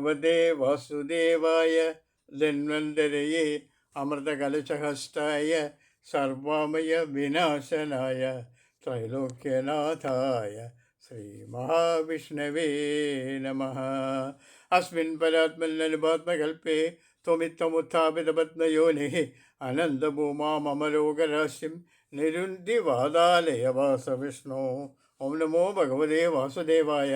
ഭഗവതേ വാസുദേവായ ധന്വന്തരയെ അമൃതകലശഹസ്തായ സർവാമയ വിനാശനായ ത്രൈലോക്യനാഥായ ശ്രീമഹാവിഷ്ണവേ നമ. അസ്മിൻ പരാത്മല്ലനുപാത്മകൽപ്പേ ത്വമിത്തമുത്ഥാപിതപത്മയോനിः അനന്തഭൂമാമലോകരാശിം നിരുന്തിവാതാലയവാസവിഷ്ണു ഓം നമോ ഭഗവതേ വാസുദേവായ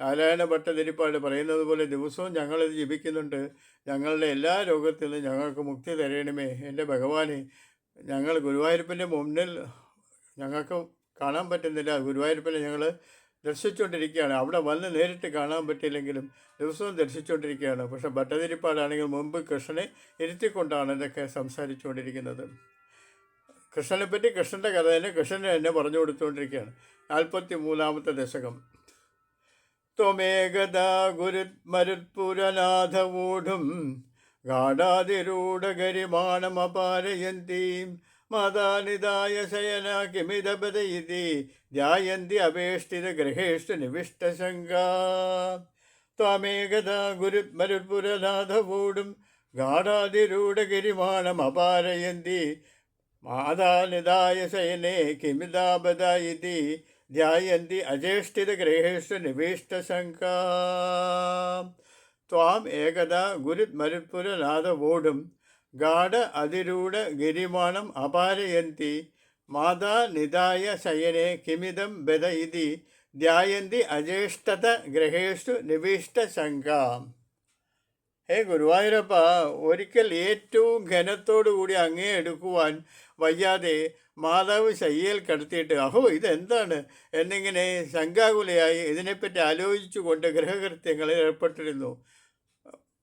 നാരായണ ഭട്ടതിരിപ്പാട് പറയുന്നത് പോലെ ദിവസവും ഞങ്ങളിത് ജപിക്കുന്നുണ്ട്. ഞങ്ങളുടെ എല്ലാ രോഗത്തിൽ നിന്നും ഞങ്ങൾക്ക് മുക്തി തരണമേ. എന്റെ ഭഗവാനെ ഞങ്ങൾ ഗുരുവായൂരപ്പന്റെ മുന്നിൽ ഞങ്ങൾക്ക് കാണാൻ പറ്റുന്നില്ല. ഗുരുവായൂരപ്പനെ ഞങ്ങൾ ദർശിച്ചുകൊണ്ടിരിക്കുകയാണ്. അവിടെ വന്ന് നേരിട്ട് കാണാൻ പറ്റിയില്ലെങ്കിലും ദിവസവും ദർശിച്ചുകൊണ്ടിരിക്കുകയാണ്. പക്ഷെ ഭട്ടതിരിപ്പാടാണെങ്കിൽ മുമ്പ് കൃഷ്ണനെ ഇരുത്തിക്കൊണ്ടാണ് ഇതൊക്കെ സംസാരിച്ചുകൊണ്ടിരിക്കുന്നത്. കൃഷ്ണനെപ്പറ്റി കൃഷ്ണന്റെ കഥ തന്നെ കൃഷ്ണനെ തന്നെ പറഞ്ഞു കൊടുത്തുകൊണ്ടിരിക്കുകയാണ്. നാൽപ്പത്തി മൂന്നാമത്തെ ദശകം. ത്വമേകദാ ഗുരുമരുത്പുരനാഥവൂഢും ഗാഢാതിരൂഢകരിമാണമപാരയന്തീം മാതാനിതായ ശയന കിമിതപതയിതി ധ്യായന്തി അപേക്ഷിതഗൃഹേഷു നിവിഷ്ടശങ്കാ ത്വമേകദാ ഗുരുമരുത്പുരനാഥവൂഢും ഗാഠാതിരൂഢഗിരിമാണമപാരയന്തി മാതാനിതായ ശയനെ കിമിതാപദ നിവീഷ്ടശങ്കാ ത്വാം ഏകദ ഗുരുമരുത്പുരനാഥവോടും ഗാഠ അതിരൂഢ ഗിരിമാണം അപാരയന്തി. മാതാ നിതായ ശയനെ കിമിതം ബദ ഇതി. ധ്യായന്തി അജേഷ്ഠത ഗ്രഹേഷു നിവീഷ്ടശങ്കാ ഹേ ഗുരുവായൂരപ്പ ഒരിക്കൽ ഏറ്റവും ഘനത്തോടുകൂടി അങ്ങേ എടുക്കുവാൻ വയ്യാതെ മാതാവ് ശയ്യയിൽ കിടത്തിയിട്ട് അഹോ ഇതെന്താണ്? എന്നിങ്ങനെ ശങ്കാകുലയായി ഇതിനെപ്പറ്റി ആലോചിച്ചുകൊണ്ട് ഗൃഹകൃത്യങ്ങളിൽ ഏർപ്പെട്ടിരുന്നു.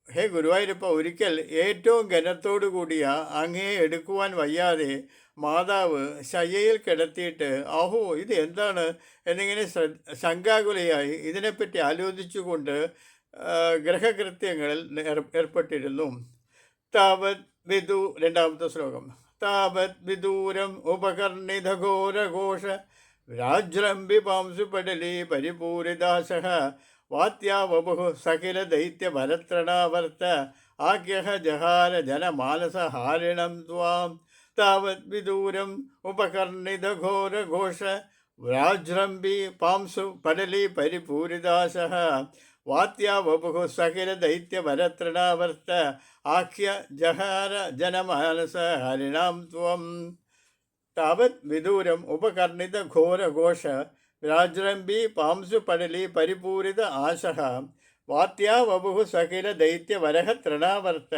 ഹേ ഗുരുവായൂരപ്പ ഒരിക്കൽ ഏറ്റവും ഘനത്തോടു കൂടിയ അങ്ങേ എടുക്കുവാൻ വയ്യാതെ മാതാവ് ശയ്യയിൽ കിടത്തിയിട്ട് അഹോ ഇത് എന്താണ് എന്നിങ്ങനെ ശങ്കാകുലയായി ഇതിനെപ്പറ്റി ആലോചിച്ചുകൊണ്ട് ഗ്രഹകൃത്യങ്ങളിൽ ഏർപ്പെട്ടിരുന്നു. താവത് വിദു രണ്ടാമത്തെ ശ്ലോകം. താവത് വിദൂരം ഉപകർണിതഘോരഘോഷ രാജ്രംബിപാംസു പടലി പരിപൂരിദാശ വാത്യാവബുഹു സകില ദൈത്യഭരത്രണാവർത്ത ആഗ്യഹ ജഹാര ജനമാനസഹാരിണം ത്വാം. താവത് വിദൂരം ഉപകർണിതഘോരഘോഷ രാജ്രംബി പാംസു പടലി പരിപൂരിദാശ വാത്യാവപുഹു സഹിര ദൈത്യഭരത്രണാവർത്ത ആഖ്യ ജഹാര ജനമാനസ ഹരിണാം ത്വം. താവത് വിദൂരം ഉപകർണിത ഘോരഘോഷ രാജ്രംബി പാംസു പടലി പരിപൂരിത ആശഃ വാത്യാവപുഹു സകില ദൈത്യവരഹ തൃണാവർത്ത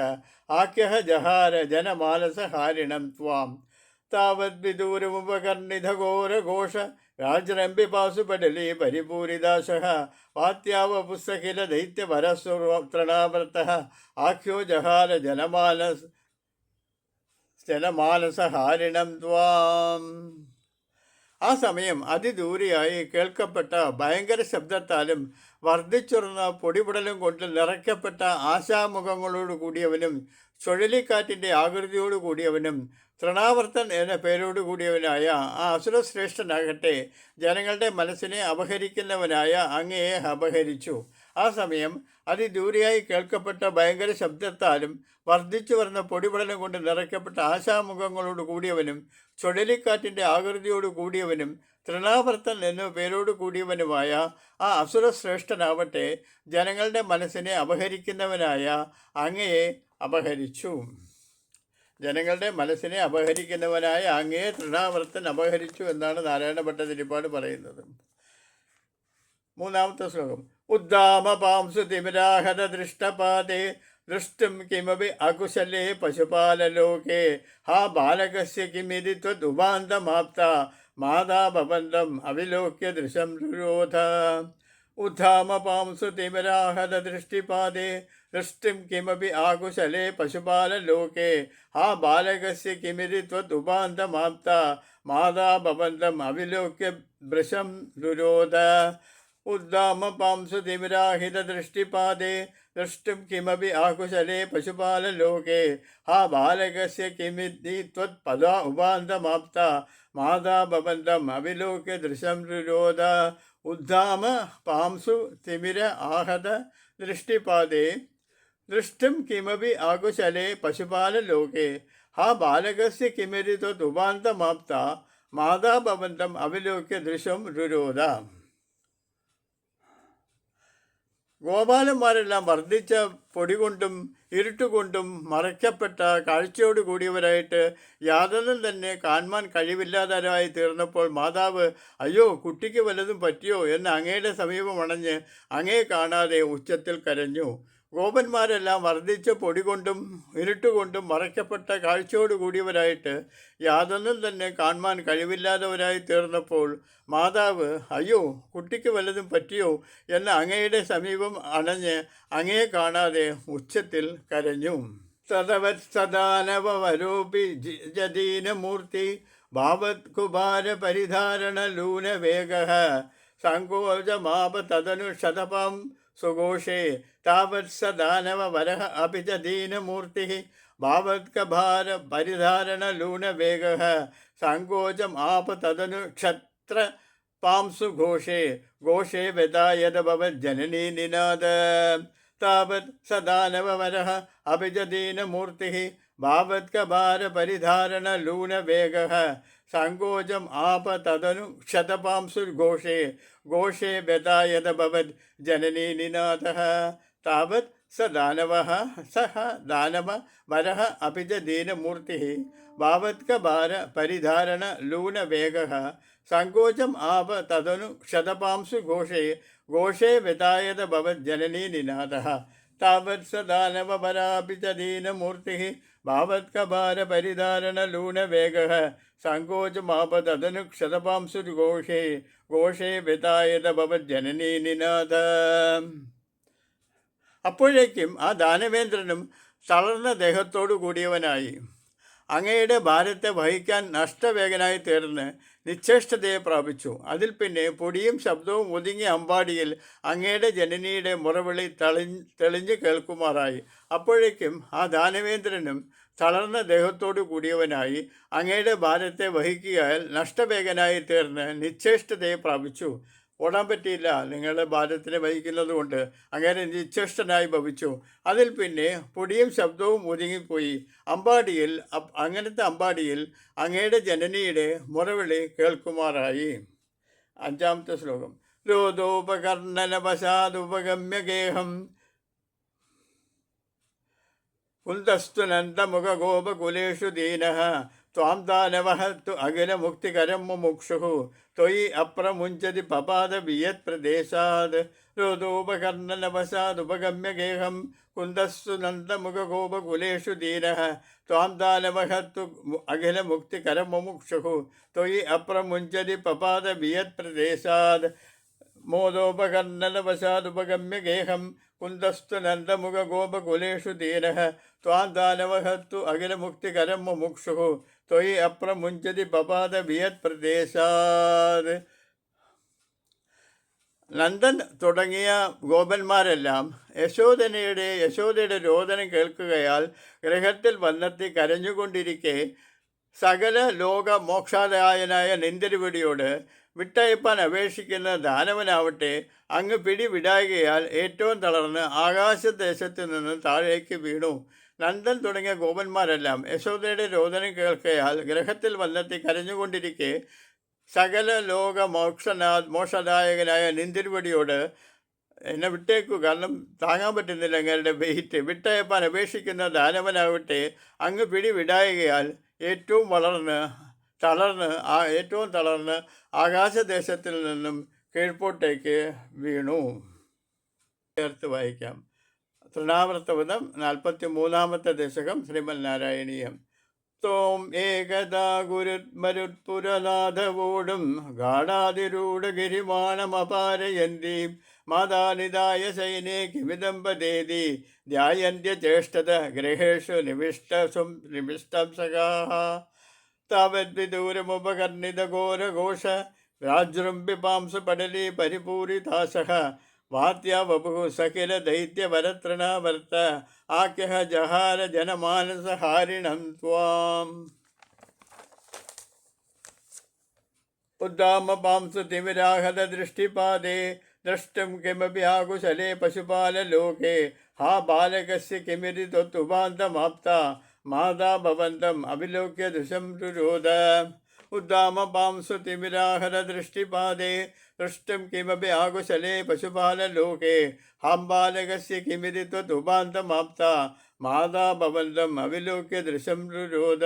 ആഖ്യ ജഹാര ജനമാനസ ഹാരിണം ത്വാം. താവത് വിദൂരമുപകർണിത പരിപൂരിദാശ വാത്യാവ പുസ്തകില ദൈത്യവരസ്വതൃണാവർത്ത ആഖ്യോ ജഹാല ജനമാനസ് ജനമാനസഹാരിണം ത്വാം. ആ സമയം അതിദൂരിയായി കേൾക്കപ്പെട്ട ഭയങ്കര ശബ്ദത്താലും വർദ്ധിച്ചുറന്ന പൊടിപുടലും കൊണ്ട് നിറയ്ക്കപ്പെട്ട ആശാമുഖങ്ങളോട് കൂടിയവനും ചുഴലിക്കാറ്റിന്റെ ആകൃതിയോട് കൂടിയവനും തൃണാവർത്തൻ എന്ന പേരോടുകൂടിയവനായ ആ അസുരശ്രേഷ്ഠനാകട്ടെ ജനങ്ങളുടെ മനസ്സിനെ അപഹരിക്കുന്നവനായ അങ്ങയെ അപഹരിച്ചു. ആ സമയം അതിദൂരെയായി കേൾക്കപ്പെട്ട ഭയങ്കര ശബ്ദത്താലും വർദ്ധിച്ചു വരുന്ന പൊടിപടലം കൊണ്ട് നിറയ്ക്കപ്പെട്ട ആശാമുഖങ്ങളോട് കൂടിയവനും ചുഴലിക്കാറ്റിന്റെ ആകൃതിയോട് കൂടിയവനും തൃണാവർത്തൻ എന്ന പേരോട് കൂടിയവനുമായ ആ അസുരശ്രേഷ്ഠനാവട്ടെ ജനങ്ങളുടെ മനസ്സിനെ അപഹരിക്കുന്നവനായ അങ്ങയെ അപഹരിച്ചു. ജനങ്ങളുടെ മനസ്സിനെ അപഹരിക്കുന്നവനായ അങ്ങേ തൃണാവർത്തൻ അപഹരിച്ചു എന്നാണ് നാരായണ ഭട്ടതിരിപ്പാട് പറയുന്നത്. മൂന്നാമത്തെ ശ്ലോകം. ഉദ്ദാമ പാംസു തിമിരാഹത ദൃഷ്ടപാദേ ദൃഷ്ടും കിമപി അകുശലേ പശുപാലലോകേ. ഹാ ബാലകസ്യ കിമിതി ത്വദുപാന്തമാപ്ത മാതാഭവന്തം അവിലോക്യ ദൃശം രുരോധ. ഉദ്ധാമ പാംസു തിമിരാഹത ദൃഷ്ടിപാദേ ദൃഷ്ടിം കിമപി ആകുശലേ പശുപാലലോകേ ആ ബാലകസ്യ കിമിതി ത്വദുപാന്തമാപ്ത മാതാഭവന്തം അവിലോക്യ ഭൃശം द्रष्टुं किमपि आकुशले पशुपाललोके हा बालकस्य किमिति त्वत्पदा उपान्तमाप्ता। माता भवन्तम् अविलोक्य दृशं रुरोद। उद्धाम पांसु तिमिर आहत दृष्टिपादे। दृष्टिं किमपि आकुशले पशुपाललोके हा बालकस्य किमिति त्वत् उपान्तमाप्ता। माता भवन्तम् अविलोक्य दृशं रुरोद। ഗോപാലന്മാരെല്ലാം വർദ്ധിച്ച പൊടി കൊണ്ടും ഇരുട്ടുകൊണ്ടും മറയ്ക്കപ്പെട്ട കാഴ്ചയോട് കൂടിയവരായിട്ട് യാതൊന്നും തന്നെ കാണുവാൻ കഴിവില്ലാത്തവരായി തീർന്നപ്പോൾ മാതാവ് അയ്യോ കുട്ടിക്ക് വല്ലതും പറ്റിയോ? എന്ന് അങ്ങയുടെ സമീപം അണഞ്ഞ് അങ്ങയെ കാണാതെ ഉച്ചത്തിൽ കരഞ്ഞു. ഗോപന്മാരെല്ലാം വർദ്ധിച്ച പൊടി കൊണ്ടും ഇരുട്ടുകൊണ്ടും മറയ്ക്കപ്പെട്ട കാഴ്ചയോട് കൂടിയവരായിട്ട് യാതൊന്നും തന്നെ കാണുവാൻ കഴിവില്ലാത്തവരായി തീർന്നപ്പോൾ മാതാവ് അയ്യോ കുട്ടിക്ക് വല്ലതും പറ്റിയോ? എന്ന് അങ്ങയുടെ സമീപം അണഞ്ഞ് അങ്ങയെ കാണാതെ ഉച്ചത്തിൽ കരഞ്ഞു. സദവത്സദാനവരോപി ജദീനമൂർത്തി ഭാവത് കുമാര പരിധാരണ ലൂനവേഗ സങ്കോചമാപ തദനു ശതപം सुघोषे तावत्स दानववरः अपि च दीनमूर्तिः भावत्कभारपरिधारणलूनवेगः साङ्कोचम् आप तदनु क्षत्र पांसु घोषे घोषे व्यदा यदभवज्जननी निनाद तावत् स दानववरः अपि च दीनमूर्तिः भावत्कभार परिधारणलूनवेगः सङ्कोचम् आप तदनु क्षतपांसुर्घोषे घोषे। व्यदायद भवद् जननी निनादः। तावत् स दानवः, सः दानववरः अपि च भावत्कभार परिधारणलूनवेगः सङ्कोचम् आप तदनु क्षतपांसु घोषे। घोषे व्यदायद भवज्जननी निनादः। तावत् स दानवपरापि च दीनमूर्तिः। ഭാവത്കഭാരപരിധാരണലൂനവേഗ സങ്കോചമാപതനു ക്ഷതപാംസുഘോഷേ ഘോഷേ വിതായത ഭവജനനീ നിനാഥ. അപ്പോഴേക്കും ആ ദാനവേന്ദ്രനും തളർന്ന ദേഹത്തോടു കൂടിയവനായി അങ്ങയുടെ ഭാരത്തെ വഹിക്കാൻ നഷ്ടവേഗനായി തീർന്ന് നിശ്ചേഷ്ടതയെ പ്രാപിച്ചു. അതിൽ പിന്നെ പൊടിയും ശബ്ദവും ഒതുങ്ങിയ അമ്പാടിയിൽ അങ്ങയുടെ ജനനിയുടെ മുറവിളി തെളി തെളിഞ്ഞു കേൾക്കുമാറായി. അപ്പോഴേക്കും ആ ദാനവേന്ദ്രനും തളർന്ന ദേഹത്തോടു കൂടിയവനായി അങ്ങയുടെ ഭാരത്തെ വഹിക്കുകയാൽ നഷ്ടവേഗനായി തീർന്ന് നിശ്ചേഷ്ടതയെ പ്രാപിച്ചു. ഓടാൻ പറ്റിയില്ല. നിങ്ങളുടെ ഭാരത്തിനെ വഹിക്കുന്നത് കൊണ്ട് അങ്ങനെ നിശ്ചേഷ്ടനായി ഭവിച്ചു. അതിൽ പിന്നെ പൊടിയും ശബ്ദവും ഒതുങ്ങിപ്പോയി. അമ്പാടിയിൽ അങ്ങനത്തെ അമ്പാടിയിൽ അങ്ങയുടെ ജനനിയുടെ മുറവിളി കേൾക്കുമാറായി. അഞ്ചാമത്തെ ശ്ലോകം. രോദോപകർണനവശാദുപഗമ്യ ഗേഹം കുന്തസ്തു നന്ദമുഖഗോപകുലേഷു ദീനഃ ത്വാം ദാനവഹ തു അഖിലമുക്തികരം മുമുക്ഷുഹു. ത്വയി അപ്രമുഞ്ചതി പപാത വിയത് പ്രദേശാത് രോദോപകർണനവശാദുപഗമ്യ ഗേഹം കുന്തസ്തു നന്ദമുഖഗോപകുലേഷു ദീനഃ ത്വാം ദാനവഹ തു അഖിലമുക്തികരം മുമുക്ഷുഹു. ത്വയി അപ്രമുഞ്ചതി പപാത വിയത് പ്രദേശാത് മോദോപകർണനവശാദുപഗമ്യ ഗേഹം കുന്തസ്തു നന്ദമുഖഗോപകുലേഷു ദീനഃ ത്വാം ദാനവഃ തു അഖിലമുക്തികരം മുമുക്ഷുഃ ത്വയി അപ്രമുഞ്ചതി ബപാത വിയത് പ്രദേശാത്. നന്ദൻ തുടങ്ങിയ ഗോപന്മാരെല്ലാം യശോദനയുടെ യശോദയുടെ രോദനം കേൾക്കുകയാൽ ഗൃഹത്തിൽ വന്നെത്തി കരഞ്ഞുകൊണ്ടിരിക്കെ സകല ലോക മോക്ഷാദായനായ നിന്ദരുവടിയോട് വിട്ടയപ്പാൻ അപേക്ഷിക്കുന്ന ദാനവനാവട്ടെ അങ്ങ് പിടി വിടായകയാൽ ഏറ്റവും തളർന്ന് ആകാശദേശത്ത് നിന്ന് താഴേക്ക് വീണു. നന്ദൻ തുടങ്ങിയ ഗോപന്മാരെല്ലാം യശോദയുടെ രോദനം കേൾക്കയാൽ ഗ്രഹത്തിൽ വന്നെത്തി കരഞ്ഞുകൊണ്ടിരിക്കെ സകല ലോക മോക്ഷനാ മോക്ഷദായകനായ നിന്തിരുവടിയോട് എന്നെ വിട്ടേക്കു. കാരണം താങ്ങാൻ പറ്റുന്നില്ല അങ്ങയുടെ വെയിറ്റ്. വിട്ടയപ്പാൻ അപേക്ഷിക്കുന്ന ദാനവനാവട്ടെ അങ്ങ് പിടി വിടായകയാൽ ഏറ്റവും വളർന്ന് തളർന്ന് ആ ഏറ്റവും തളർന്ന് ആകാശദേശത്തിൽ നിന്നും കീഴ്പോട്ടേക്ക് വീണു. ചേർത്ത് വായിക്കാം തൃണാവർത്തവതം നാൽപ്പത്തി മൂന്നാമത്തെ ദശകം ശ്രീമന്നാരായണീയം. ത്വം ഏകദാ ഗുരുത്മരുത്പുരനാഥവോടും ഗാഢാതിരൂഢഗിരിമാണമപാരയന്തി മാതാനിതായ സൈനേ കിമിദമ്പതേതി ധ്യായന്ത്യ ചേഷ്ടത ഗ്രഹേഷു നിമിഷ്ടം നിമിഷ്ടം നിവിഷ്ടംസകാः താവദ്വിദൂരമുപകർണിതഘോരഘോഷ രാജൃംബിപാംസുപടലീ പരിപൂരിതാശः വാത്യ വപുः സകില ദൈത്യവരതൃണാവർത്ത ആഖ്യः ജഹാര ജനമാനസഹാരിണം ത്വാം ഉദ്ദാമപാംസു തിമിരാഹത ദൃഷ്ടിപാദേ द्रष्टुं किमपि आकुशले पशुपाललोके हा बालकस्य किमिति त्वत्तुपान्तमाप्ता मादा भवन्तम् अभिलोक्य दृशं रुरोद। उद्दामपांसुतिमिराहरदृष्टिपादे दृष्टिं किमपि आकुशले पशुपाललोके। हाम्बालकस्य किमिति त्वदुपान्तमाप्ता। मादा भवन्तम् अविलोक्य दृशं रुरोद।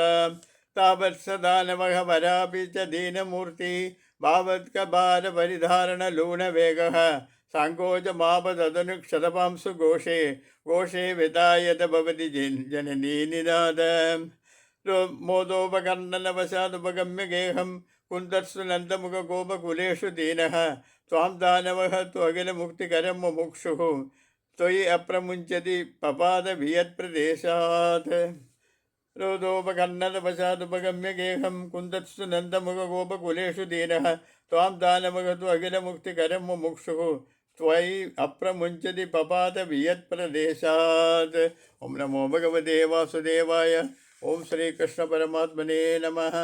तावत्सदा नमः वरापि च दीनमूर्ति। भावत्कबालपरिधारणलूनवेगः साङ्कोचमापदनुक्षतपांसु घोषे घोषे विधायत भवति जन जननी निनाद मोदोपकर्णनवशादुपगम्य गेहं कुन्तत्सु नन्दमुखगोपकुलेषु दीनः त्वां दानवः त्वखिलमुक्तिकरं मुमुक्षुः त्वयि अप्रमुञ्चति पपादभियत्प्रदेशात् रोदोपकर्णनवशादुपगम्य गेहं कुन्दत्सु नन्दमुखगोपकुलेषु दीनः त्वां दानवः तु अखिलमुक्तिकरं मुमुक्षुः त्वयि अप्रमुञ्चति पपादभियत्प्रदेशात् ॐ नमो भगवते वासुदेवाय ॐ श्रीकृष्णपरमात्मने नमः